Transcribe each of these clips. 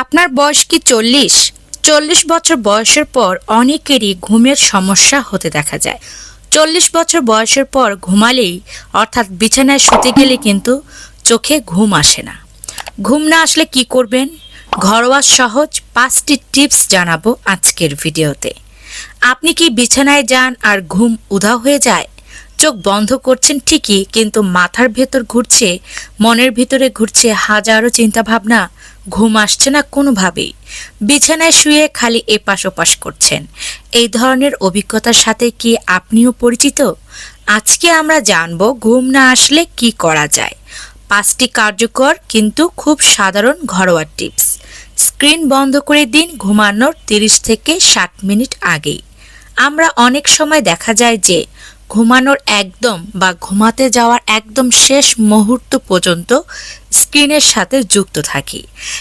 আপনার বয়স কি চল্লিশ? চল্লিশ বছর বয়সের পর অনেকেরই ঘুমের সমস্যা হতে দেখা যায়। চল্লিশ বছর বয়সের পর ঘুমালেই, অর্থাৎ বিছানায় শুতে গেলে কিন্তু চোখে ঘুম আসে না। ঘুম না আসলে কি করবেন? ঘরোয়া সহজ পাঁচটি টিপস জানাব আজকের ভিডিওতে। আপনি কি বিছানায় যান আর ঘুম উধাও হয়ে যায়? চোখ বন্ধ করছেন ঠিকই, কিন্তু মাথার ভেতর ঘুরছে, মনের ভিতরে ঘুরছে হাজারো চিন্তাভাবনা, ঘুম আসছে না কোনোভাবেই। বিছানায় শুয়ে খালি এপাশ ওপাশ করছেন। এই ধরনের অভিজ্ঞতার সাথে কি আপনিও পরিচিত? আজকে আমরা জানব ঘুম না আসলে কি করা যায়। পাঁচটি কার্যকর কিন্তু খুব সাধারণ ঘরোয়া টিপস। স্ক্রিন বন্ধ করে দিন ঘুমানোর তিরিশ থেকে ষাট মিনিট আগেই। আমরা অনেক সময় দেখা যায় যে ঘুমানোর একদম বা ঘুমাতে যাওয়ার একদম শেষ মুহূর্ত পর্যন্ত স্ক্রিনের সাথে যুক্ত থাকি।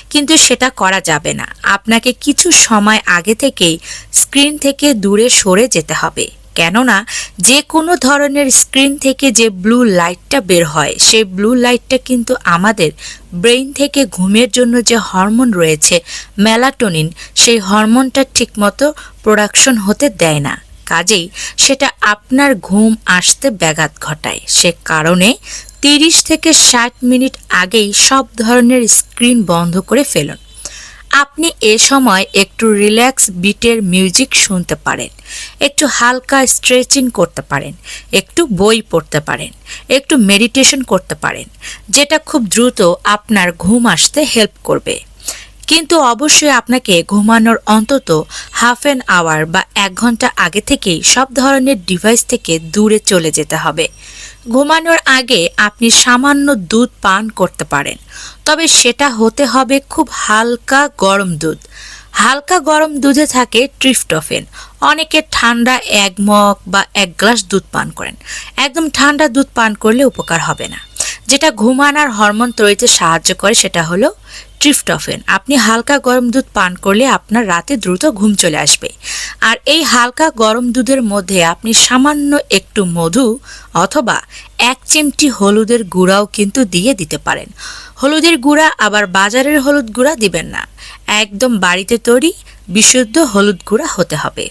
কিন্তু সেটা করা যাবে না। আপনাকে কিছু সময় আগে থেকেই স্ক্রিন থেকে দূরে সরে যেতে হবে। কেননা যে কোনো ধরনের স্ক্রিন থেকে যে ব্লু লাইটটা বের হয়, সেই ব্লু লাইটটা কিন্তু আমাদের ব্রেইন থেকে ঘুমের জন্য যে হরমোন রয়েছে, মেলাটোনিন, সেই হরমোনটা ঠিকমতো প্রোডাকশন হতে দেয় না। কাজেই সেটা আপনার ঘুম আসতে ব্যাঘাত ঘটায়। সে কারণে তিরিশ থেকে ষাট মিনিট আগেই সব ধরনের স্ক্রিন বন্ধ করে ফেলুন। আপনি এ সময় একটু রিল্যাক্স বিটের মিউজিক শুনতে পারেন, একটু হালকা স্ট্রেচিং করতে পারেন, একটু বই পড়তে পারেন, একটু মেডিটেশন করতে পারেন, যেটা খুব দ্রুত আপনার ঘুম আসতে হেল্প করবে। কিন্তু অবশ্যই আপনাকে ঘুমানোর অন্তত হাফ অ্যান আওয়ার বা এক ঘণ্টা আগে থেকেই সব ধরনের ডিভাইস থেকে দূরে চলে যেতে হবে। ঘুমানোর আগে আপনি সামান্য দুধ পান করতে পারেন। তবে সেটা হতে হবে খুব হালকা গরম দুধ। হালকা গরম দুধে থাকে ট্রিফটফেন অনেকে ঠান্ডা এক মগ বা এক গ্লাস দুধ পান করেন। একদম ঠান্ডা দুধ পান করলে উপকার হবে না। যেটা ঘুমানোর হরমোন তৈরিতে সাহায্য করে, সেটা হলো ট্রিফটফেন আপনি হালকা গরম দুধ পান করলে আপনার রাতে দ্রুত ঘুম চলে আসবে। আর এই হালকা গরম দুধের মধ্যে আপনি সামান্য একটু মধু অথবা এক চিমটি হলুদের গুঁড়াও কিন্তু দিয়ে দিতে পারেন। হলুদের গুঁড়া আবার বাজারের হলুদ গুঁড়া দিবেন না। একদম বাড়িতে তৈরি, বিশুদ্ধ হলুদ গুঁড়া হতে হবে।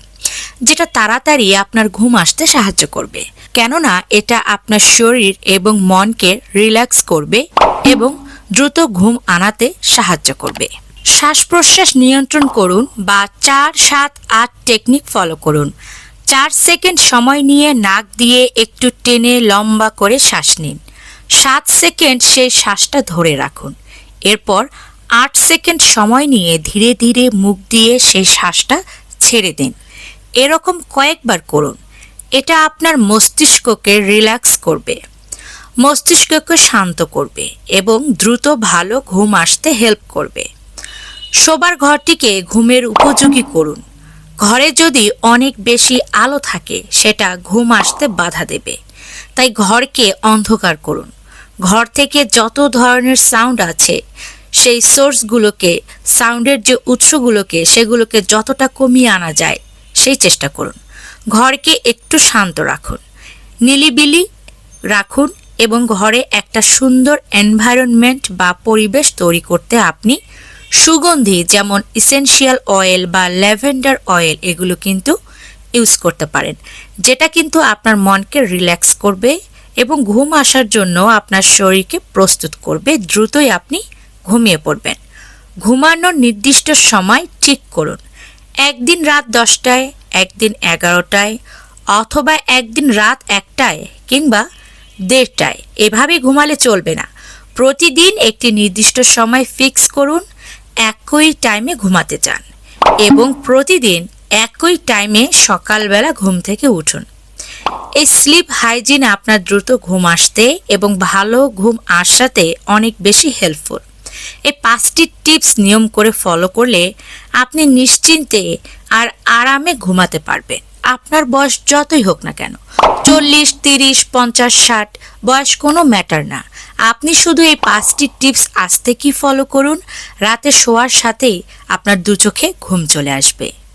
যেটা তাড়াতাড়ি আপনার ঘুম আসতে সাহায্য করবে। কেননা এটা আপনার শরীর এবং মনকে রিল্যাক্স করবে এবং দ্রুত ঘুম আনাতে সাহায্য করবে। শ্বাস প্রশ্বাস নিয়ন্ত্রণ করুন বা চার, সাত, আট টেকনিক ফলো করুন। চার সেকেন্ড সময় নিয়ে নাক দিয়ে একটু টেনে লম্বা করে শ্বাস নিন। সাত সেকেন্ড সেই শ্বাসটা ধরে রাখুন। এরপর আট সেকেন্ড সময় নিয়ে ধীরে ধীরে মুখ দিয়ে সেই শ্বাসটা ছেড়ে দিন। এরকম কয়েকবার করুন। এটা আপনার মস্তিষ্ককে রিল্যাক্স করবে, মস্তিষ্ককে শান্ত করবে এবং দ্রুত ভালো ঘুম আসতে হেল্প করবে। শোবার ঘরটিকে ঘুমের উপযোগী করুন। ঘরে যদি অনেক বেশি আলো থাকে, সেটা ঘুম আসতে বাধা দেবে। তাই ঘরকে অন্ধকার করুন। ঘর থেকে যত ধরনের সাউন্ড আছে, সেই সোর্সগুলোকে, সাউন্ডের যে উৎসগুলোকে, সেগুলোকে যতটা কমিয়ে আনা যায় সেই চেষ্টা করুন। ঘরকে একটু শান্ত রাখুন। নিলিবিলি রাখুন এবং ঘরে একটা সুন্দর এনভায়রনমেন্ট বা পরিবেশ তৈরি করতে আপনি সুগন্ধি যেমন ইসেনশিয়াল অয়েল বা ল্যাভেন্ডার অয়েল এগুলো কিন্তু ইউজ করতে পারেন। যেটা কিন্তু আপনার মনকে রিল্যাক্স করবে এবং ঘুম আসার জন্য আপনার শরীরকে প্রস্তুত করবে, দ্রুতই আপনি ঘুমিয়ে পড়বেন। ঘুমানোর নির্দিষ্ট সময় ঠিক করুন। একদিন রাত দশটায়, একদিন এগারোটায়, অথবা একদিন রাত একটায় কিংবা দেড়টায়। এভাবে ঘুমালে চলবে না। প্রতিদিন একটি নির্দিষ্ট সময় ফিক্স করুন, একই টাইমে ঘুমাতে চান এবং প্রতিদিন একই টাইমে সকালবেলা ঘুম থেকে উঠুন। এই স্লিপ হাইজিন আপনার দ্রুত ঘুম আসতে এবং ভালো ঘুম আসাতে অনেক বেশি হেল্পফুল। এই পাঁচটি টিপস নিয়ম করে ফলো করলে আপনি নিশ্চিন্তে আর আরামে ঘুমাতে পারবেন। আপনার বয়স যতই হোক না কেন, চল্লিশ, তিরিশ, পঞ্চাশ, ষাট, বয়স কোনো ম্যাটার না। আপনি শুধু এই পাঁচটি টিপস আজ থেকেই ফলো করুন। রাতে শোয়ার সাথেই আপনার দু চোখে ঘুম চলে আসবে।